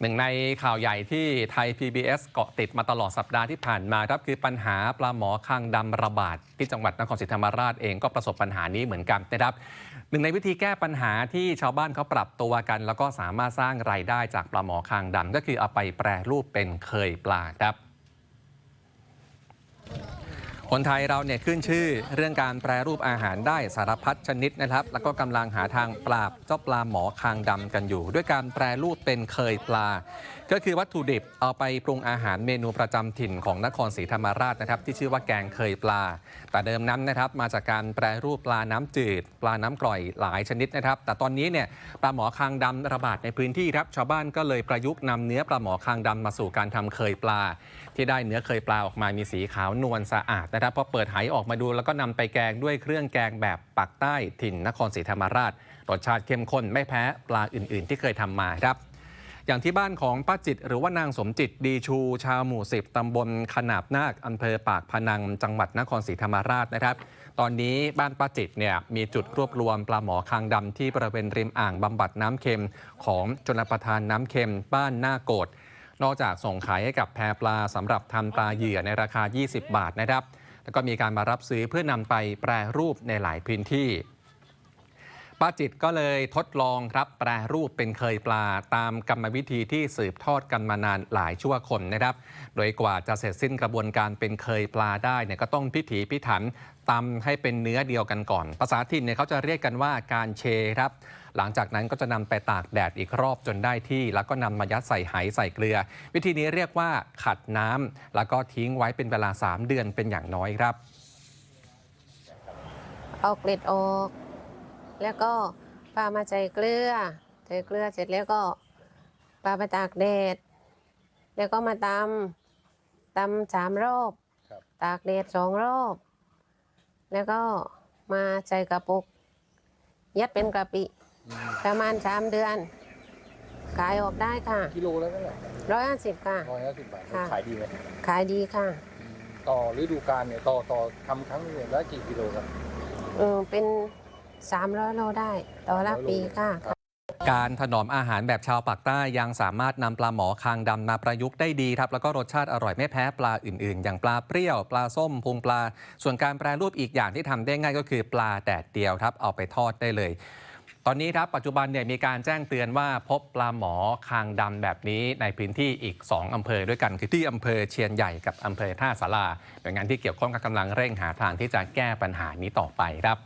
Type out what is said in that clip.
หนึ่งในข่าวใหญ่ที่ไทย PBS เกาะติดมาตลอดสัปดาห์ที่ผ่านมาครับคือปัญหาปลาหมอคางดำระบาดที่จังหวัดนครศรีธรรมราชเองก็ประสบปัญหานี้เหมือนกันนะครับหนึ่งในวิธีแก้ปัญหาที่ชาวบ้านเขาปรับตัวกัน แล้วก็สามารถสร้างรายได้จากปลาหมอคางดำก็คือเอาไปแปรรูปเป็นเคยปลาครับ คนไทยเราเนี่ยขึ้นชื่อเรื่องการแปรรูปอาหารได้สารพัดชนิดนะครับ แล้วก็กำลังหาทางปราบเจ้าปลาหมอคางดำกันอยู่ ด้วยการแปรรูปเป็นเคยปลา ก็คือวัตถุดิบเอาไปปรุงอาหารเมนูประจำถิ่นของนครศรีธรรมราชนะครับ ที่ชื่อว่าแกงเคยปลา แต่เดิมนั้นนะครับ มาจากการแปรรูปปลาน้ำจืด ปลาน้ำกร่อยหลายชนิดนะครับ แต่ตอนนี้เนี่ยปลาหมอคางดำระบาดในพื้นที่ครับชาวบ้านก็เลยประยุกต์นำเนื้อปลาหมอคางดำมาสู่การทำเคยปลา ที่ได้เนื้อเคยปลาออกมามีสีขาวนวลสะอาดนะครับพอเปิดไหออกมาดูแล้วก็นำไปแกงด้วยเครื่องแกงแบบปักใต้ถิ่นนครศรีธรรมราชรสชาติเข้มข้นไม่แพ้ปลาอื่น ๆ ที่เคยทำมาครับ อย่างที่บ้านของป้าจิต หรือว่านางสมจิตดีชู ชาวหมู่สิบตำบลขนาบนาคอำเภอปากพนังจังหวัดนครศรีธรรมราชนะครับ ตอนนี้บ้านป้าจิตเนี่ยมีจุดรวบรวมปลาหมอคางดำที่บริเวณริมอ่างบำบัดน้ำเค็ม ของชนประทานน้ำเค็ม บ้านหน้าโกดนอกจากส่งขายให้กับแพรปลาสำหรับทำปลาเหยื่อในราคา 20 บาทนะครับ แล้วก็มีการมารับซื้อเพื่อนำไปแปรรูปในหลายพื้นที่ ป้าจิตก็เลยทดลองครับแปรรูปเป็นเคยปลาตามกรรมวิธีที่สืบทอดกันมานานหลายชั่วคนนะครับ โดยกว่าจะเสร็จสิ้นกระบวนการเป็นเคยปลาได้เนี่ยก็ต้องพิถีพิถันตำให้เป็นเนื้อเดียวกันก่อน ภาษาถิ่นเนี่ยเขาจะเรียกกันว่าการเชครับ หลังจากนั้นก็จะนำไปตากแดดอีกรอบจนได้ที่ แล้วก็นำมายัดใส่ไหใส่เกลือ วิธีนี้เรียกว่าขัดน้ำแล้วก็ทิ้งไว้เป็นเวลา 3 เดือนเป็นอย่างน้อยครับ เอาเกล็ดออก แล้วก็ปลามาใส่เกลือใส่เกลือเสร็จแล้วก็ปลาไปตากแดด แล้วก็มาตำตำสามรอบ ครับ ตากแดดสองรอบ แล้วก็มาใส่กระปุก ยัดเป็นกระปิประมาณสามเดือน ขายออกได้ค่ะกิโลแล้วนั่นแหละร้อยห้าสิบค่ะ ร้อยห้าสิบบาทค่ะ ขายดีไหมขายดีค่ะต่อฤดูกาลเนี่ยต่อต่อทำครั้งหนึงเนี่ยได้กี่กิโลครับ เออเป็น สามร้อยโลได้ ต่อละ300โลปีค่ะ การถนอมอาหารแบบชาวปากใต้ยังสามารถนำปลาหมอคางดำมาประยุกต์ได้ดีครับ แล้วก็รสชาติอร่อยไม่แพ้ปลาอื่นๆ อย่างปลาเปรี้ยว ปลาส้มพุงปลา ส่วนการแปรรูปอีกอย่างที่ทำได้ง่ายก็คือปลาแดดเดียวครับ เอาไปทอดได้เลย ตอนนี้ครับปัจจุบันเนี่ยมีการแจ้งเตือนว่าพบปลาหมอคางดำแบบนี้ในพื้นที่อีก 2อำเภอด้วยกัน คือที่อำเภอเชียนใหญ่กับอำเภอท่าสาราหน่วยงานที่เกี่ยวข้องก็กำลังเร่งหาทางที่จะแก้ปัญหานี้ต่อไปครับ